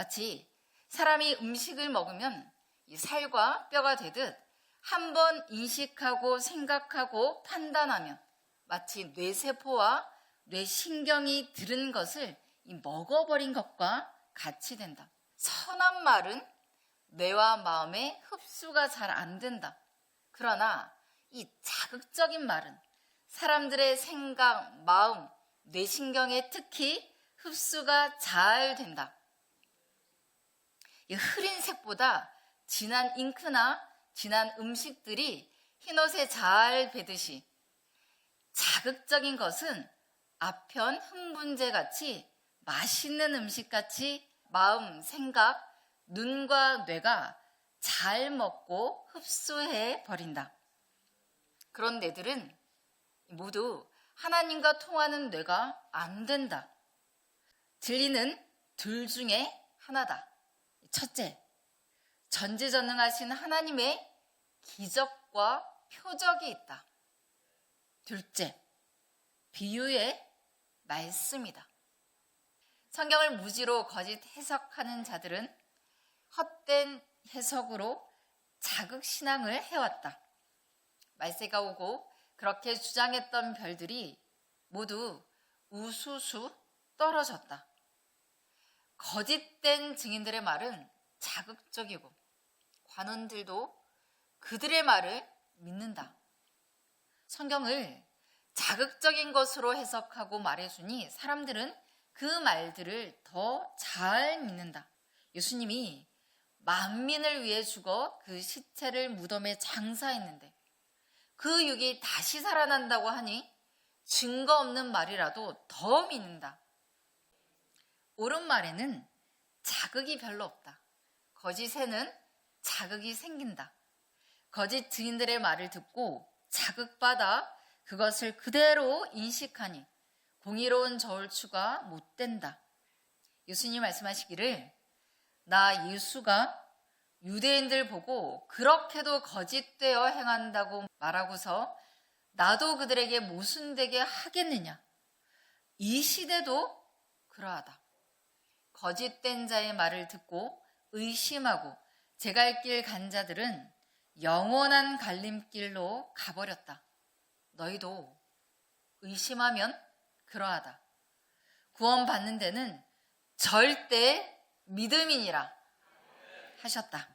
마치 사람이 음식을 먹으면 이 살과 뼈가 되듯 한 번 인식하고 생각하고 판단하면 마치 뇌세포와 뇌신경이 들은 것을 이 먹어버린 것과 같이 된다. 선한 말은 뇌와 마음에 흡수가 잘 안 된다. 그러나 이 자극적인 말은 사람들의 생각, 마음, 뇌신경에 특히 흡수가 잘 된다. 이 흐린 색보다 진한 잉크나 진한 음식들이 흰옷에 잘 배듯이 자극적인 것은 아편 흥분제 같이 맛있는 음식 같이 마음, 생각, 눈과 뇌가 잘 먹고 흡수해 버린다. 그런 뇌들은 모두 하나님과 통하는 뇌가 안 된다. 진리는 둘 중에 하나다. 첫째, 전지전능하신 하나님의 기적과 표적이 있다. 둘째, 비유의 말씀이다. 성경을 무지로 거짓 해석하는 자들은 헛된 해석으로 자극신앙을 해왔다. 말세가 오고 그렇게 주장했던 별들이 모두 우수수 떨어졌다. 거짓된 증인들의 말은 자극적이고 관원들도 그들의 말을 믿는다. 성경을 자극적인 것으로 해석하고 말해주니 사람들은 그 말들을 더 잘 믿는다. 예수님이 만민을 위해 죽어 그 시체를 무덤에 장사했는데 그 육이 다시 살아난다고 하니 증거 없는 말이라도 더 믿는다. 옳은 말에는 자극이 별로 없다. 거짓에는 자극이 생긴다. 거짓 증인들의 말을 듣고 자극받아 그것을 그대로 인식하니 공의로운 저울추가 못 된다. 예수님 말씀하시기를 나 예수가 유대인들 보고 그렇게도 거짓되어 행한다고 말하고서 나도 그들에게 모순되게 하겠느냐. 이 시대도 그러하다. 거짓된 자의 말을 듣고 의심하고 제갈 길 간 자들은 영원한 갈림길로 가버렸다. 너희도 의심하면 그러하다. 구원받는 데는 절대 믿음이니라 하셨다.